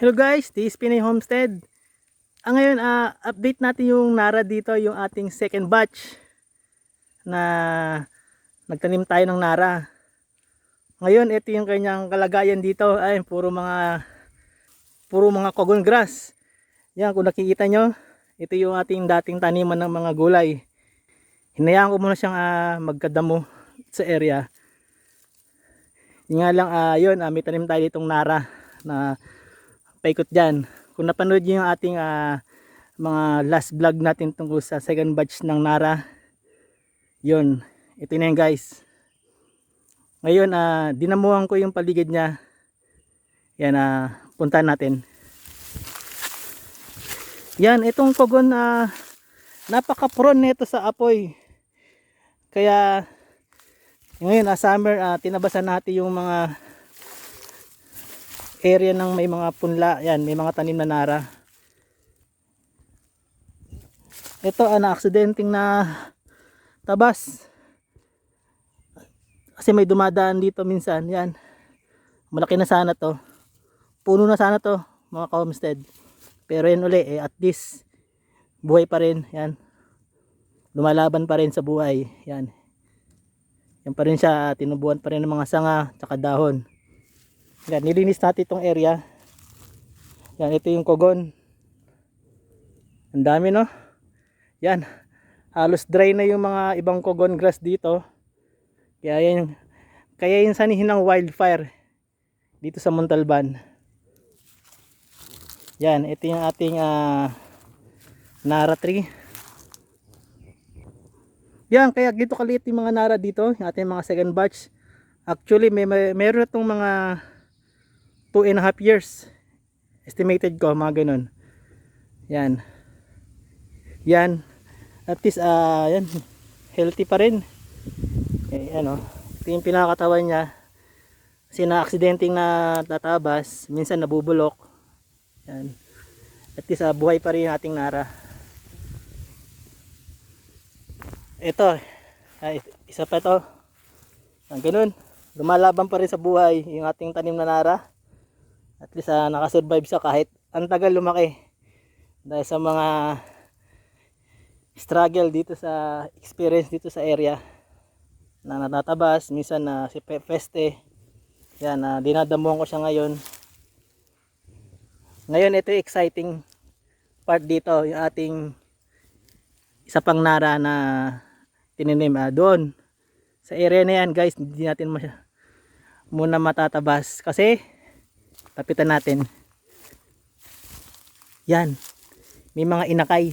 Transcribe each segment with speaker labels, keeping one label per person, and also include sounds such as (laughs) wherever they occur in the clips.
Speaker 1: Hello guys, this is Pinay Homestead. Ah, ngayon, ah, update natin yung Nara dito, yung ating second batch na nagtanim tayo ng Nara. Ngayon, ito yung kanyang kalagayan dito. Ay, puro mga puro mga cogon grass. Yan, kung nakikita nyo, ito yung ating dating taniman ng mga gulay. Hinayaan ko muna siyang ah, magkadamo sa area. Yung nga lang, ah, yun, ah, may tanim tayo ditong Nara na paikot dyan. Kung napanood nyo yung ating ah, mga last vlog natin tungkol sa second batch ng Nara, yun, ito na yun guys. Ngayon, ah, dinamuhan ko yung paligid niya. Yan, ah, puntahan natin. Yan, itong kogon, ah, napaka-prone nito sa apoy. Kaya, ngayon, ah, summer, ah, tinabasan natin yung mga area ng may mga punla. Yan, may mga tanim na nara. Ito, ah, na-aksidenteng na tabas. Kasi may dumadaan dito minsan. Yan. Malaki na sana to. Puno na sana to, mga ka-homestead. Pero yan uli, eh, at least, buhay pa rin. Yan. Lumalaban pa rin sa buhay. Yan. Yan pa rin siya, tinubuan pa rin ng mga sanga, tsaka dahon. Yan, nilinis natin itong area. Yan, ito yung kogon. Ang dami no? Yan, halos dry na yung mga ibang kogon grass dito. Kaya yan, kaya yung sanihin ng wildfire dito sa Montalban. Yan, ito yung ating ah, Nara tree. Yan, kaya dito kaliit yung mga Nara dito, yung ating mga second batch. Actually, may, may meron itong mga 2 and a half years. Estimated ko, mga ganun. Yan. Yan. At least, ah, yan. Healthy pa rin. Eh, ano. Ito yung pinakatawan niya. Kasi na-aksidenteng na tatabas. Minsan nabubulok. Yan. At least, ah, buhay pa rin ating nara. Ito. Ay, isa pa ito. Ang ganun. Lumalaban pa rin sa buhay yung ating tanim na nara. At least ah, nakasurvive siya kahit ang tagal lumaki. Dahil sa mga struggle dito sa experience dito sa area na natatabas, minsan na si pe- peste. Yan, na dinadamuhan ko siya ngayon. Ngayon ito exciting part dito, yung ating isa pang nara na tininim ah, doon. Sa area na yan guys, hindi natin muna matatabas kasi Lapitan natin. Yan. May mga inakay.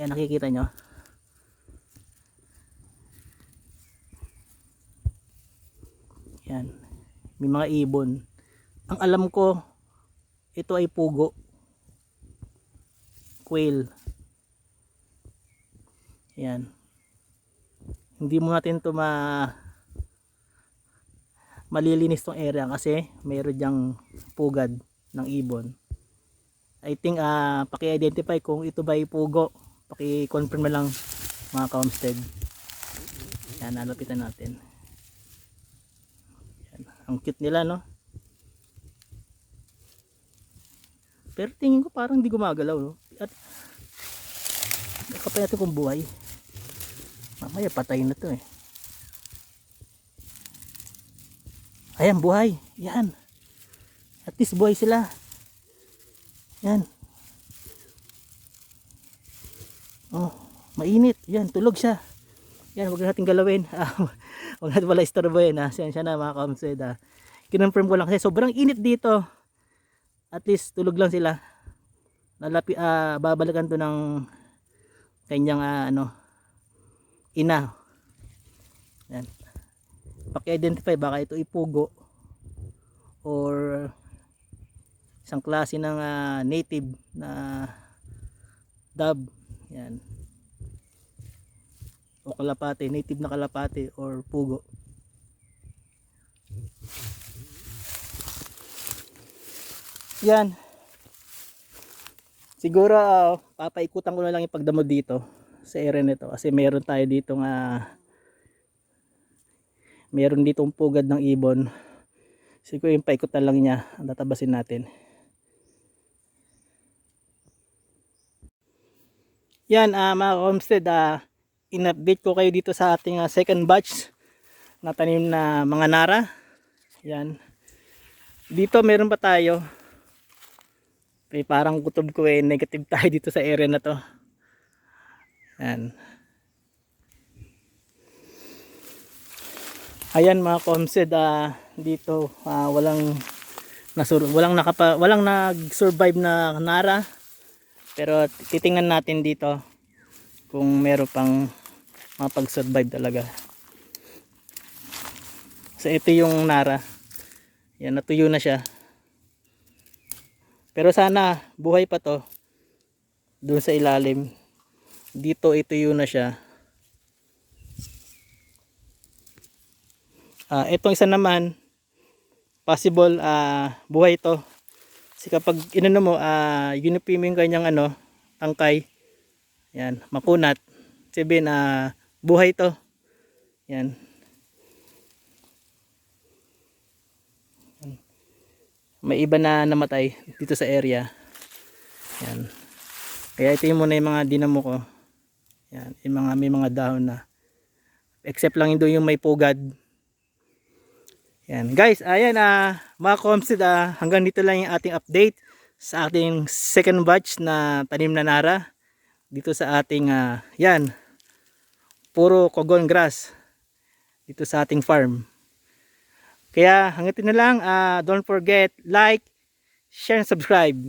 Speaker 1: Yan, nakikita nyo. Yan. May mga ibon. Ang alam ko, ito ay pugo. Quail. Yan. Hindi mo natin to ma malilinis tong area kasi mayroon diyang pugad ng ibon. I think ah paki-identify kung ito ba ay pugo. Paki-confirm lang mga ka-homestead. Yan, nalapitan natin. Yan. Ang cute nila, no? Pero tingin ko parang hindi gumagalaw, no? At kapag natin kung buhay. Mamaya patay na to eh. Ayan, buhay. Yan. At least buhay sila. Yan. Oh, mainit. Yan, tulog siya. Yan, huwag natin galawin. (laughs) Ah, huwag natin wala istorbohin. Ah. Siya, na mga kamsed. Ah. Kinonfirm ko lang kasi sobrang init dito. At least tulog lang sila. Nalapi, ah, babalikan to ng kanyang ah, ano, ina. Yan paki-identify baka ito ipugo. Or isang klase ng ah, native na dove yan. O kalapate native na kalapate or pugo. Yan. Siguro ah, papaikutan ko na lang yung pagdamo dito sa area nito kasi meron tayo dito nga meron ditong pugad ng ibon Siguro yung paikot na lang niya ang tatabasin natin. Yan ah mga homestead, ah in-update ko kayo dito sa ating ah, second batch na tanim na mga nara. Yan. Dito meron pa tayo. May parang kutob ko eh, negative tayo dito sa area na to. Yan. Ayan mga homestead, ah dito ah, walang nasur walang nakapa walang nag-survive na nara. Pero titingnan natin dito kung meron pang mapag-survive talaga. So ito yung nara. Yan natuyo na siya. Pero sana buhay pa to. Doon sa ilalim. Dito ituyo na siya. Ah, itong isa naman possible ah buhay to. Kasi kapag inano mo, ah yunipim yung kanyang ano, tangkay. Yan, makunat. Sabihin, ah buhay to. Yan. May iba na namatay dito sa area. Yan. Kaya ito yung muna yung mga dinamo ko. Yan, yung mga may mga dahon na. Except lang yung may pugad. Yan. Guys, ayan ah mga comsid ah, hanggang dito lang yung ating update sa ating second batch na tanim na nara dito sa ating ah, yan puro cogon grass dito sa ating farm. Kaya dito na lang, ah, don't forget like, share and subscribe.